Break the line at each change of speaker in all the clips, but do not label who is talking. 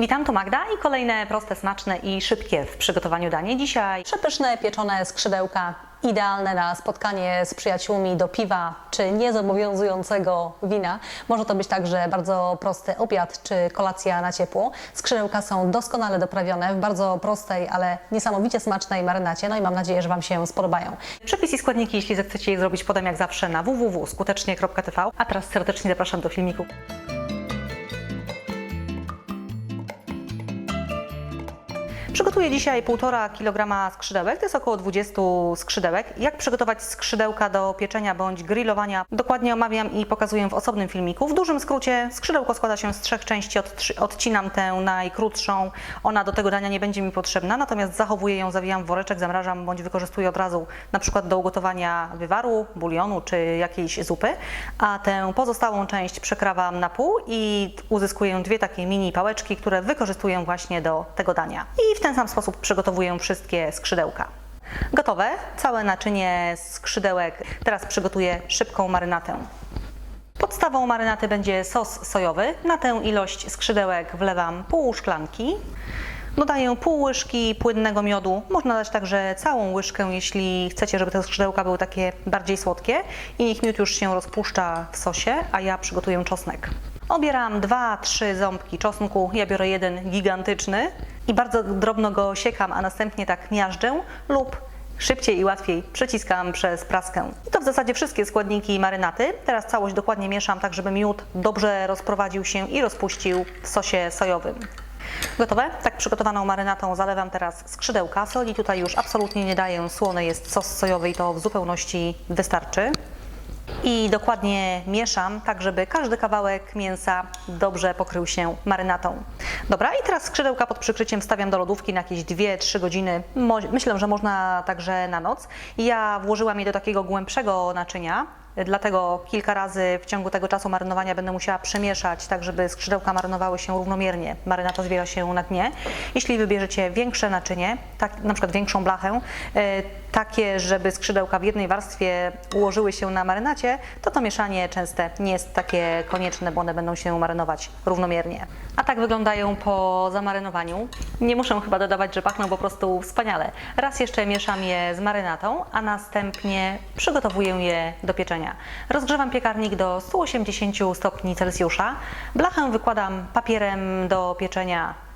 Witam, tu Magda i kolejne proste, smaczne i szybkie w przygotowaniu danie. Dzisiaj
Przepyszne pieczone skrzydełka, idealne na spotkanie z przyjaciółmi do piwa czy niezobowiązującego wina. Może to być także bardzo prosty obiad czy kolacja na ciepło. Skrzydełka są doskonale doprawione w bardzo prostej, ale niesamowicie smacznej marynacie. No i mam nadzieję, że Wam się spodobają.
przepis i składniki, jeśli zechcecie je zrobić, podam jak zawsze na www.skutecznie.tv. A teraz serdecznie zapraszam do filmiku. Przygotuję dzisiaj 1,5 kg skrzydełek, to jest około 20 skrzydełek. Jak przygotować skrzydełka do pieczenia bądź grillowania, dokładnie omawiam i pokazuję w osobnym filmiku. W dużym skrócie skrzydełko składa się z trzech części, odcinam tę najkrótszą, ona do tego dania nie będzie mi potrzebna, natomiast zachowuję ją, zawijam w woreczek, zamrażam bądź wykorzystuję od razu na przykład do ugotowania wywaru, bulionu czy jakiejś zupy, a tę pozostałą część przekrawam na pół i uzyskuję dwie takie mini pałeczki, które wykorzystuję właśnie do tego dania. I w ten sam sposób przygotowuję wszystkie skrzydełka. Gotowe, całe naczynie skrzydełek. Teraz przygotuję szybką marynatę. Podstawą marynaty będzie sos sojowy. Na tę ilość skrzydełek wlewam pół szklanki. Dodaję pół łyżki płynnego miodu. Można dać także całą łyżkę, jeśli chcecie, żeby te skrzydełka były takie bardziej słodkie. I niech miód już się rozpuszcza w sosie, a ja przygotuję czosnek. Obieram 2-3 ząbki czosnku. Ja biorę jeden gigantyczny i bardzo drobno go siekam, a następnie tak miażdżę lub szybciej i łatwiej przeciskam przez praskę. I to w zasadzie wszystkie składniki marynaty. Teraz całość dokładnie mieszam tak, żeby miód dobrze rozprowadził się i rozpuścił w sosie sojowym. Gotowe? Tak przygotowaną marynatą zalewam teraz skrzydełka. Soli tutaj już absolutnie nie daję, słony jest sos sojowy i to w zupełności wystarczy. I dokładnie mieszam, tak żeby każdy kawałek mięsa dobrze pokrył się marynatą. Dobra, i teraz skrzydełka pod przykryciem wstawiam do lodówki na jakieś 2-3 godziny. Myślę, że można także na noc. Ja włożyłam je do takiego głębszego naczynia. Dlatego kilka razy w ciągu tego czasu marynowania będę musiała przemieszać, tak żeby skrzydełka marynowały się równomiernie. Marynata zbiera się na dnie. Jeśli wybierzecie większe naczynie, tak, na przykład większą blachę, e, takie, żeby skrzydełka w jednej warstwie ułożyły się na marynacie, to to mieszanie częste nie jest takie konieczne, bo one będą się marynować równomiernie. A tak wyglądają po zamarynowaniu. Nie muszę chyba dodawać, że pachną po prostu wspaniale. Raz jeszcze mieszam je z marynatą, a następnie przygotowuję je do pieczenia. Rozgrzewam piekarnik do 180 stopni Celsjusza. Blachę wykładam papierem do pieczenia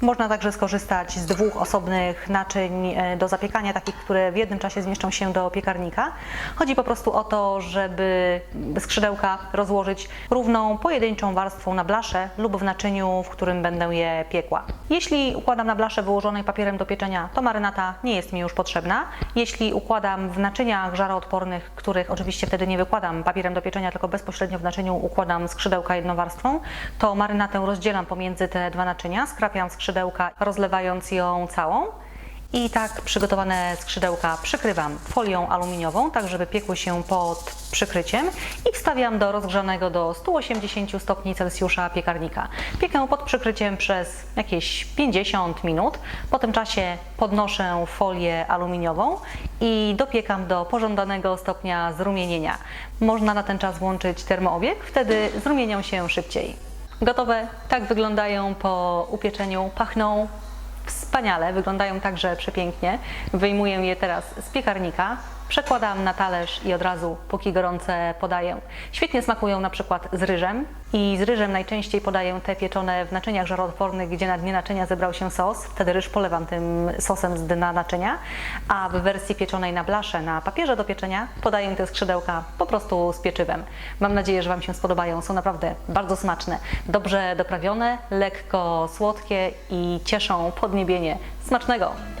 można także skorzystać z dwóch osobnych naczyń e, do zapiekania, takich, które w jednym czasie zmieszczą się do piekarnika. Chodzi po prostu o to, żeby skrzydełka rozłożyć równą, pojedynczą warstwą na blaszę lub w naczyniu, w którym będę je piekła. Jeśli układam na blaszę wyłożonej papierem do pieczenia, to marynata nie jest mi już potrzebna. Jeśli układam w naczyniach żaroodpornych, których oczywiście wtedy nie wykładam papierem do pieczenia, tylko bezpośrednio w naczyniu układam skrzydełka jedną warstwą, to marynatę rozdzielam pomiędzy te dwa naczynia, skrapiam skrzydełka, rozlewając ją całą. I tak przygotowane skrzydełka przykrywam folią aluminiową, tak żeby piekły się pod przykryciem i wstawiam do rozgrzanego do 180 stopni Celsjusza piekarnika. Piekę pod przykryciem przez jakieś 50 minut. Po tym czasie podnoszę folię aluminiową i dopiekam do pożądanego stopnia zrumienienia. Można na ten czas włączyć termoobieg, wtedy zrumienią się szybciej. Gotowe, tak wyglądają po upieczeniu, pachną Wspaniale, wyglądają także przepięknie. Wyjmuję je teraz z piekarnika, przekładam na talerz i od razu, póki gorące, podaję. Świetnie smakują na przykład z ryżem i z ryżem najczęściej podaję te pieczone w naczyniach żaroodpornych, gdzie na dnie naczynia zebrał się sos. Wtedy ryż polewam tym sosem z dna naczynia, a w wersji pieczonej na blasze, na papierze do pieczenia podaję te skrzydełka po prostu z pieczywem. Mam nadzieję, że Wam się spodobają. Są naprawdę bardzo smaczne, dobrze doprawione, lekko słodkie i cieszą podniebienie. Smacznego!